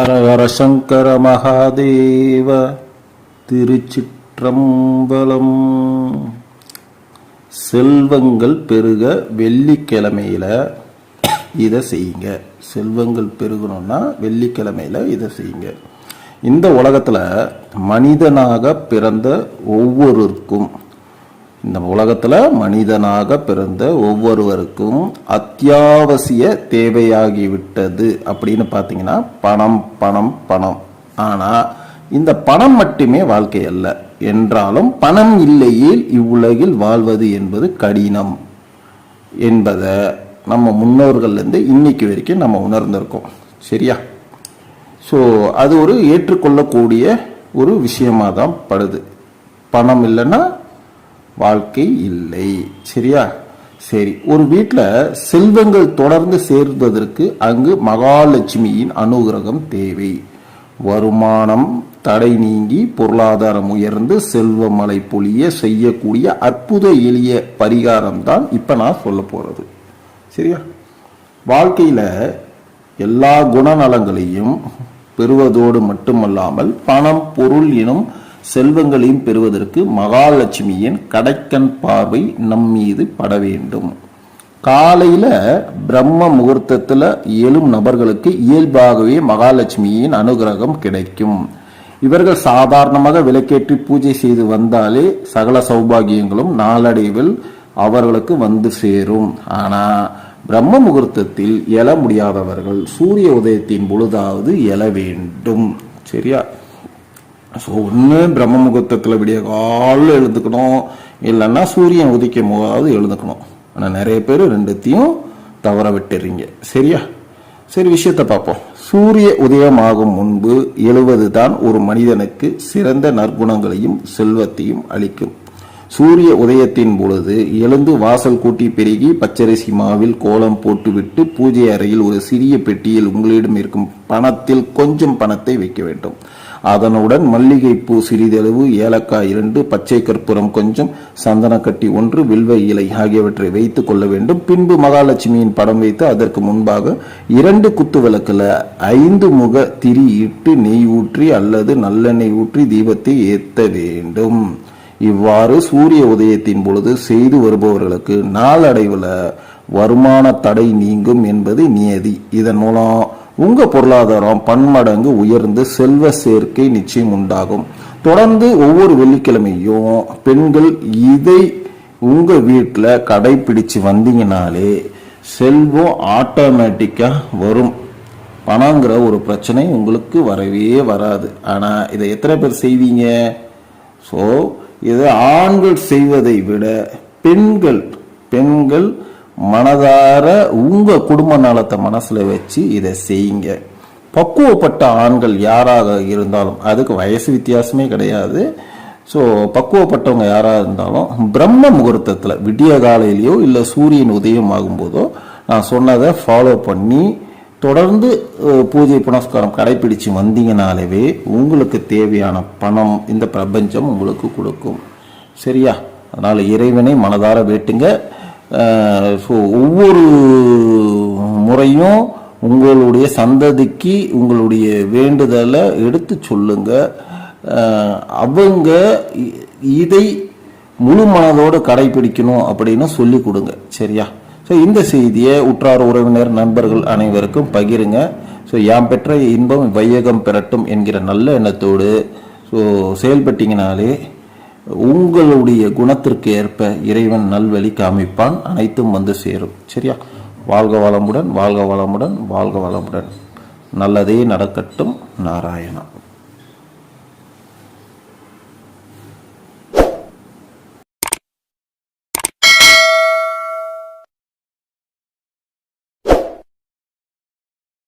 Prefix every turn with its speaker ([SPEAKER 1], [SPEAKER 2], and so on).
[SPEAKER 1] அரகர சங்கர மகாதேவ திருச்சிற்றம்பலம். செல்வங்கள் பெருக வெள்ளிக்கிழமையில் இதை செய்யுங்க. செல்வங்கள் பெருகணும்னா வெள்ளிக்கிழமையில் இதை செய்யுங்க. இந்த உலகத்தில் மனிதனாக பிறந்த ஒவ்வொருவருக்கும் இந்த உலகத்தில் மனிதனாக பிறந்த ஒவ்வொருவருக்கும் அத்தியாவசிய தேவையாகிவிட்டது அப்படின்னு பார்த்தீங்கன்னா பணம் பணம் பணம். ஆனால் இந்த பணம் மட்டுமே வாழ்க்கை அல்ல. என்றாலும் பணம் இல்லையே இவ்வுலகில் வாழ்வது என்பது கடினம் என்பதை நம்ம முன்னோர்கள்லேருந்து இன்னைக்கு வரைக்கும் நம்ம உணர்ந்திருக்கோம். சரியா? ஸோ அது ஒரு ஏற்றுக்கொள்ளக்கூடிய ஒரு விஷயமாக தான் படுது. பணம் இல்லைன்னா வாழ்க்கை இல்லை. சரியா? சரி. ஒரு வீட்டில் செல்வங்கள் தொடர்ந்து சேர்வதற்கு அங்கு மகாலட்சுமியின் அனுகிரகம் தேவை. வருமானம் தடை நீங்கி பொருளாதாரம் உயர்ந்து செல்வமலை பொழிய செய்யக்கூடிய அற்புத எளிய பரிகாரம் தான் இப்போ நான் சொல்ல போகிறது சரியா? வாழ்க்கையில் எல்லா குணநலங்களையும் பெறுவதோடு மட்டுமல்லாமல் பணம் பொருள் எனும் செல்வங்களையும் பெறுவதற்கு மகாலட்சுமியின் கடைக்கண் பார்வை நம் மீது பட வேண்டும். காலையில் பிரம்ம முகூர்த்தத்தில் எழும் நபர்களுக்கு இயல்பாகவே மகாலட்சுமியின் அனுகிரகம் கிடைக்கும். இவர்கள் சாதாரணமாக விளக்கேற்றி பூஜை செய்து வந்தாலே சகல சௌபாகியங்களும் நாளடைவில் அவர்களுக்கு வந்து சேரும். ஆனால் பிரம்ம முகூர்த்தத்தில் எழ முடியாதவர்கள் சூரிய உதயத்தின் பொழுதாவது எழ வேண்டும். சரியா? ஸோ ஒன்று பிரம்ம முகூர்த்தத்தில் விடிய காலில் எழுந்துக்கணும். இல்லைன்னா சூரியன் உதிக்கும் போதாவது எழுந்துக்கணும். ஆனால் நிறைய பேர் ரெண்டுத்தையும் தவற விட்டுறீங்க. சரியா? சரி விஷயத்தை பார்ப்போம். சூரிய உதயமாகும் முன்பு எழுவது தான் ஒரு மனிதனுக்கு சிறந்த நற்குணங்களையும் செல்வத்தையும் அளிக்கும். சூரிய உதயத்தின் பொழுது எழுந்து வாசல் கூட்டி பெருகி பச்சரிசி மாவில் கோலம் போட்டுவிட்டு பூஜை அறையில் ஒரு சிறிய பெட்டியில் உங்களிடம் இருக்கும் பணத்தில் கொஞ்சம் பணத்தை வைக்க வேண்டும். அதனுடன் மல்லிகைப்பூ சிறிதளவு ஏலக்காய் இரண்டு பச்சை கற்பூரம் கொஞ்சம் சந்தனக்கட்டி ஒன்று வில்வ இலை ஆகியவற்றை வைத்துக் கொள்ள வேண்டும். பின்பு மகாலட்சுமியின் படம் வைத்து அதற்கு முன்பாக இரண்டு குத்து விளக்குல ஐந்து முக திரி இட்டு நெய் ஊற்றி அல்லது நல்லெண்ணெய் ஊற்றி தீபத்தை ஏற்ற வேண்டும். இவ்வாறு சூரிய உதயத்தின் பொழுது செய்து வருபவர்களுக்கு நாளடைவில் வருமான தடை நீங்கும் என்பது நியதி. இதன் மூலம் உங்க பொருளாதாரம் பன்மடங்கு உயர்ந்து செல்வ சேர்க்கை நிச்சயம் உண்டாகும். தொடர்ந்து ஒவ்வொரு வெள்ளிக்கிழமையும் பெண்கள் இதை உங்க வீட்டில் கடைபிடிச்சு வந்தீங்கனாலே செல்வம் ஆட்டோமேட்டிக்காக வரும். பணங்கிற ஒரு பிரச்சனை உங்களுக்கு வரவே வராது. ஆனால் இதை எத்தனை பேர் செய்வீங்க? ஸோ இது ஆண்கள் செய்வதை விட பெண்கள் பெண்கள் மனதார உங்கள் குடும்ப நலத்தை மனசில் வச்சு இதை செய்யுங்க. பக்குவப்பட்ட ஆண்கள் யாராக இருந்தாலும் அதுக்கு வயசு வித்தியாசமே கிடையாது. ஸோ பக்குவப்பட்டவங்க யாராக இருந்தாலும் பிரம்ம முகூர்த்தத்தில் விடிய காலையிலையோ இல்லை சூரியன் உதயம் ஆகும்போதோ நான் சொன்னதை ஃபாலோ பண்ணி தொடர்ந்து பூஜை புனஸ்காரம் கடைபிடித்து வந்தீங்கனாலவே உங்களுக்கு தேவையான பணம் இந்த பிரபஞ்சம் உங்களுக்கு கொடுக்கும். சரியா? அதனால் இறைவனை மனதார வேட்டுங்க. ஸோ ஒவ்வொரு முறையும் உங்களுடைய சந்ததிக்கு உங்களுடைய வேண்டுதலை எடுத்து சொல்லுங்க. அவங்க இதை முழு மனதோடு கடைபிடிக்கணும் அப்படின்னு சொல்லி கொடுங்க. சரியா? ஸோ இந்த செய்தியை உற்றார் உறவினர் நண்பர்கள் அனைவருக்கும் பகிருங்க. ஸோ யாம் பெற்ற இன்பம் வையகம் பெறட்டும் என்கிற நல்ல எண்ணத்தோடு ஸோ செயல்பட்டீங்கனாலே உங்களுடைய குணத்திற்கு ஏற்ப இறைவன் நல்வழி காமிப்பான் அனைத்தும் வந்து சேரும். சரியா? வாழ்க வளமுடன் வாழ்க வளமுடன் வாழ்க வளமுடன். நல்லதே நடக்கட்டும் நாராயணா.